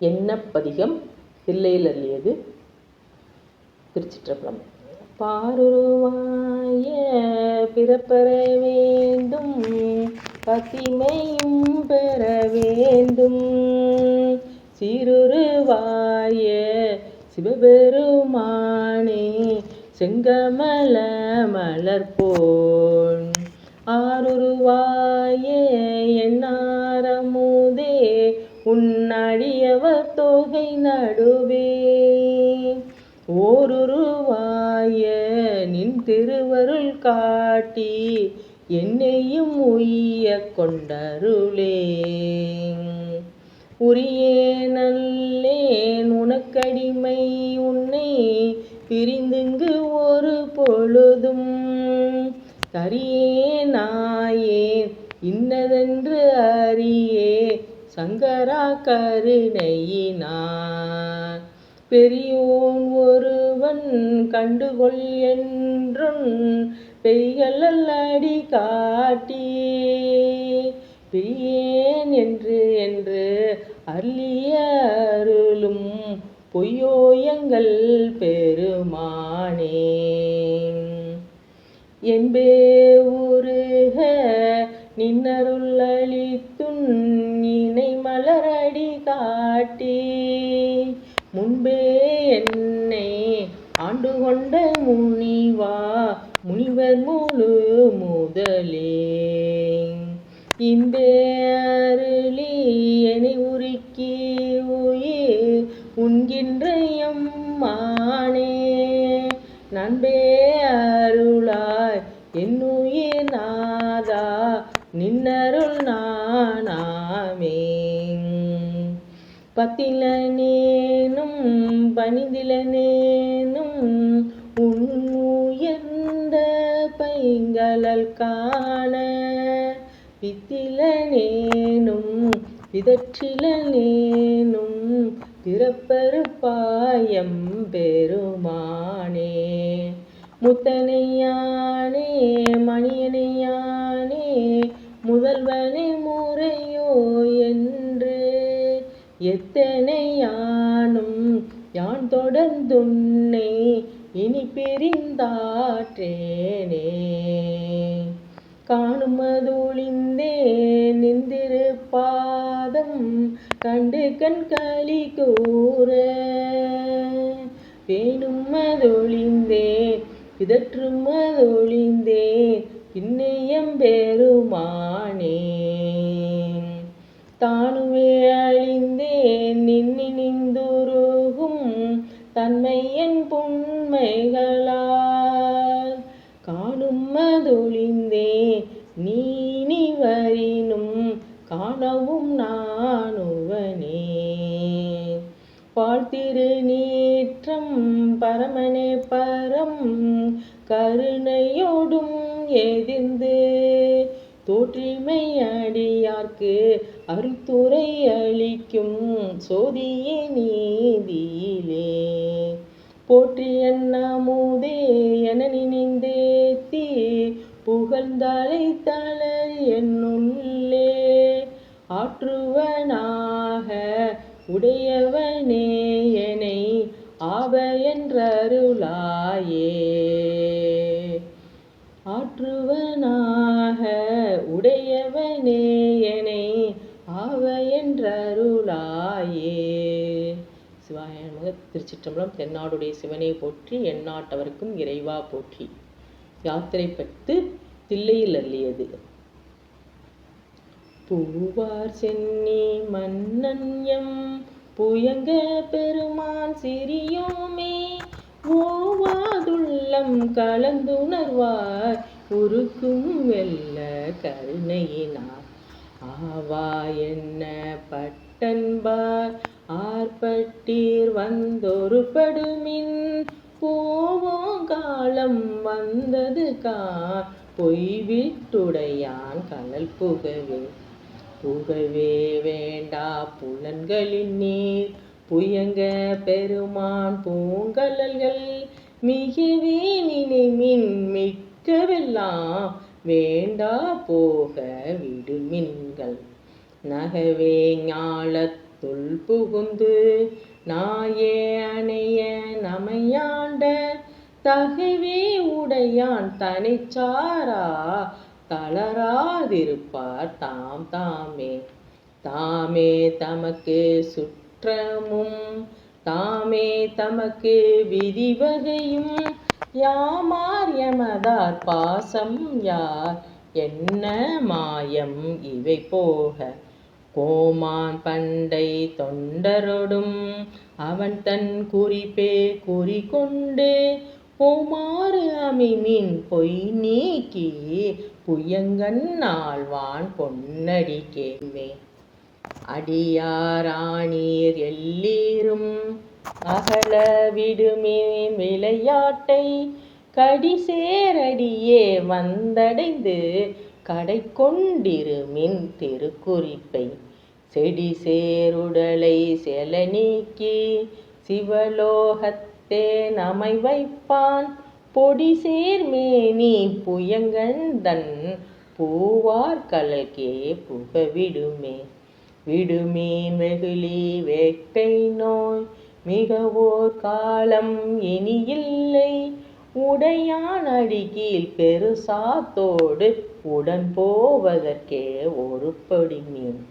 என்ன பதிகம்? தில்லையில் அள்ளியது திருச்சிற்றப்பலம் பாருருவாய பிறப்பெற வேண்டும் பசிமையும் பெற வேண்டும். சிறுருவாய சிவபெருமானே செங்கமல மலர்போன் ஆருருவாய என்னாரமுதே உன்னடியவர் தொகை நடுவே. ஓருருவாய நின் திருவருள் காட்டி என்னையும் உய்ய கொண்டருளே. உரியே நல்லேன் உனக்கடிமை உன்னை பிரிந்துங்கு ஒரு பொழுதும். கரியே நாயே இன்னதென்று அறியே சங்கரா கருணையினான் பெரியோன் ஒருவன் கண்டுகொள் என்றும் பெய்களல் அடி காட்டி பிரியேன் என்று என்று அருளிய அருளும் பொய்யோயங்கள் பெருமானே. என்பே உருக நின்னருள் அளித்த காட்டி. முன்பே என்னை ஆண்டு கொண்ட முனிவா முனிவர் முழு முதலே. இன்பே அருளி என்னை உருக்கி உயிர் உண்கின்ற எம்மானே நண்பே அருளாய் என்னுயிர் நாதா நின்னருள் நானாமே. பத்திலனேனும் பணிந்திலனேனும் உன் உயர்ந்த பைங்களல் காண பித்திலனேனும் பிதற்றிலனேனும் பிறப்பருப்பாயம் பெருமானே முத்தனையானே மணியனையானே முதல்வனை முறையோ என் எத்தனை யானும் யான் தொடர்ந்துன்னை இனி பிரிந்தாற்றேனே. காணுமதொழிந்தே நிந்திரு பாதம் கண்டு கண் களி கூற. வேணுமதொழிந்தே பிதற்றுமதொழிந்தே பின்னையம் பெருமா காணவும் நானுவனே வாழ்த்திரு நீற்றம் பரமனே பரம் கருணையோடும் எதிர்ந்து. தோற்றிமை அடியார்க்கு அருத்துரை அளிக்கும் சோதிய நீதியிலே. போற்றி அண்ணாமுதே என நினைந்தேத்தி புகழ்ந்தாலே ஆற்றுவனாக உடையவனே என்னை ஆவ என்றருளாயே. ஆற்றுவனாக உடையவனே என்னை ஆவ என்றருளாயே. சிவாய நமக. திருச்சிற்றம்பலம் தென்னாடுடைய சிவனை போற்றி எந்நாட்டவருக்கும் இறைவா போற்றி. யாத்திரை பத்து தில்லையில் அள்ளியது. பூவார் சென்னி மன்னன் எம் புயங்க பெருமான் சிறியோமே. ஓவாதுள்ளம் கலந்துணர்வார் உருக்கும் வெல்ல கருணையினார். ஆவா என்ன பட்டன்பார் ஆர்பட்டீர் வந்தொரு படுமின் போவோம் காலம் வந்தது கா பொய்விட்டுடையான் கலல் புகவே. புகவே வேண்டா புலன்களின் நீர் புயங்க பெருமான் பூங்கலல்கள். மிகவே நினைமின் மிக்கவெல்லாம் வேண்டா போக விடுமின்கள் நகவே ஞாலத் புகுந்து நாயே அணைய நமையாண்ட தகவே உடையான் தனிச்சாரா தளராதிருப்பார் தாம் தாமே. தாமே தமக்கு சுற்றமும் தாமே தமக்கு விதிவகையும். யாமார் எமதார் பாசம் யார்? என்ன மாயம் இவை போக? கோமான் பண்டை தொண்டரொடும் அவன் தன் குறிப்பே குறிகொண்டு. போமாறு அமிமின் பொய் நீக்கி புயங்கன் ஆழ்வான் பொன்னடிக்கேமே அடியாராணீர் எல்லீரும் அகல விடுமேன் விளையாட்டை கடிசேரடியே வந்தடைந்து கடை கொண்டிருமின் திருக்குறிப்பை. செடி சேருடலை செல நீக்கி சிவலோகத்தே நமை வைப்பான் பொடி சேர்மேனி புயங்கந்தன் பூவார் கலகே புகவிடுமே விடுமே. வெகுளி வேட்டை நோய் மிகவோர் காலம் இனியில்லை. உடையான் அடிகில் பெருசாத்தோடு உடன் போவதற்கே ஒரு படி மீன்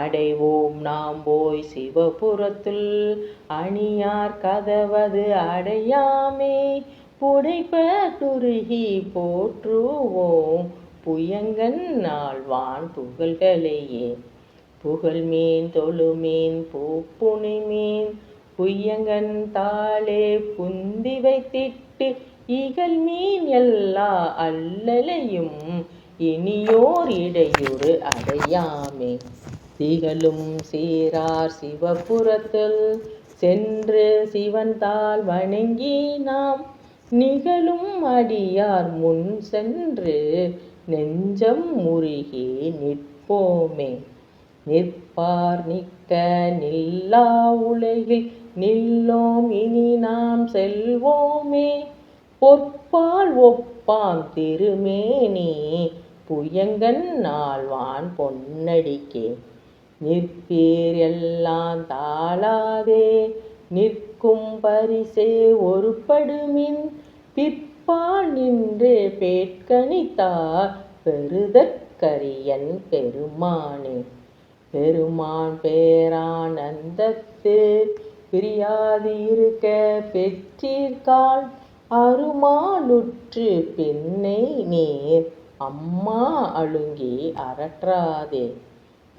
அடைவோம் நாம் போய் சிவபுரத்துள் அணியார் கதவது அடையாமே. புடைப்ப துருகி போற்றுவோம். புயங்கன் நாள்வான் புகழ்களையே. புகழ்மீன் தொழுமீன் பூப்புனிமீன் புய்யங்கன் தாளே புந்தி வைத்திட்டு இகல் மீன் எல்லா அல்லலையும் இனியோர் இடையூறு அடையாமே. திகழும் சீரார் சிவபுரத்தில் சென்று சிவன் தாள் வணங்கி நாம் நிகழும் அடியார் முன் சென்று நெஞ்சம் முருகி நிற்போமே. நிற்பார் நிற்க நில்லா உலகில் நில்லோம் இனி நாம் செல்வோமே. பொற்பால் ஒப்பாம் திருமேனி புயங்கன் நாள்வான் பொன்னடிக்கே. நிற்பீர் எல்லாம் தாளாதே நிற்கும் பரிசே ஒருபடுமின். பிற்பால் நின்று பேட்கணித்தார் பெருதற்கரியன் பெருமானே. பெருமான் பேரானந்தத்து பிரியாது இருக்க பெற்றீர்கால் அருமாலுற்று பெண்ணை நீர் அம்மா அழுங்கி அரற்றாதே.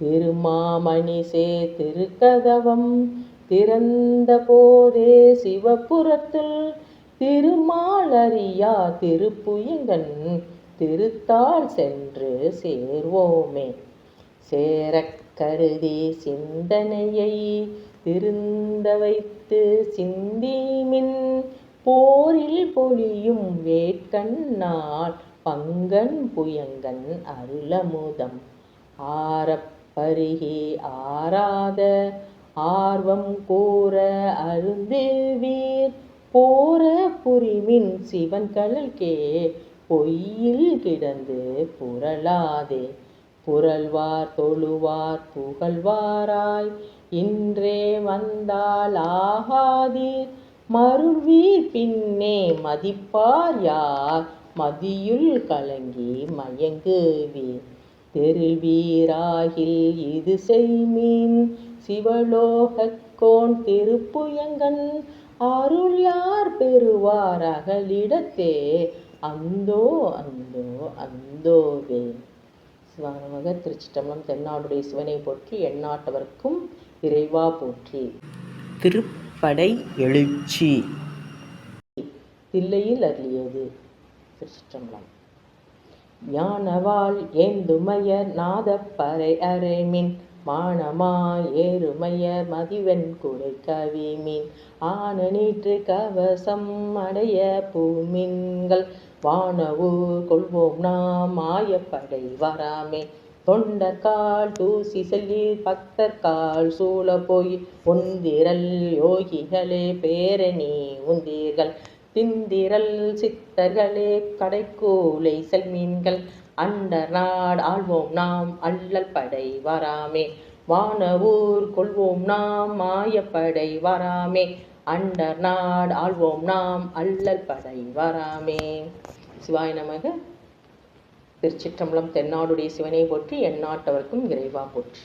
திருமாமணிசே திருக்கதவம் திறந்த போதே சிவபுரத்தில் திருமாலறியா திருப்புயங்கன் திருத்தாள் சென்று சேர்வோமே. சேரக் கருதி சிந்தனையை திருந்த வைத்து சிந்திமின் போரில் பொழியும் வேட்கண்ணால் பங்கன் புயங்கன் அருளமுதம். ஆரப்பருகி ஆராத ஆர்வம் கூற அருந்துவீர் போர புரிமின் சிவன் கடல்கே பொய்யில் கிடந்து புரளாதே. புரள்வார் தொழுவார் புகழ்வாராய். இன்றே வந்தால் ஆகாதீர். மருள்வீர் பின்னே மதிப்பார் யார்? மதியுள் கலங்கி மயங்குவீர். தெருவீராகில் இது செய்மீன். சிவலோகக்கோன் திருப்புயங்கன். அருள் யார் பெறுவார் அகலிடத்தே. அந்தோ அந்தோ அந்தோவே சிவானமக திருச்சிட்டம்பலம் தென்னாடுடைய சிவனை போற்றி எந்நாட்டவர்க்கும் இறைவா போற்றி. திருப்படை எழுச்சி. தில்லையில் அருளியது திருச்சிட்டம்பலம் ஞானவாள் ஏந்துமையர் நாதப்பறை அரைமின் மானமாய் ஏறுமையர் மதிவெண் குடை கவிமின் ஆன நீற்று கவசம் அடைய பூமின்கள். வானவூர் கொள்வோம் நாம் மாயப்படை வராமே. தொண்டர்கால் தூசி செல்லி பக்தர்கால் சூழ போய். உந்திரல் யோகிகளே பேரணி உந்தீர்கள். திந்திரல் சித்தர்களே கடைக்கூலை செல்மீன்கள் அண்டர் நாடு ஆள்வோம் நாம் அல்லல் படை வராமே வானவூர் கொள்வோம் நாம் மாயப்படை வராமே அண்டர் நாடு ஆள்வோம் நாம் அல்லல் படை வராமே சிவாய நமக. திருச்சிற்றம்பலம் தென்னாடுடைய சிவனை போற்றி எந்நாட்டவர்க்கும் இறைவா போற்றி.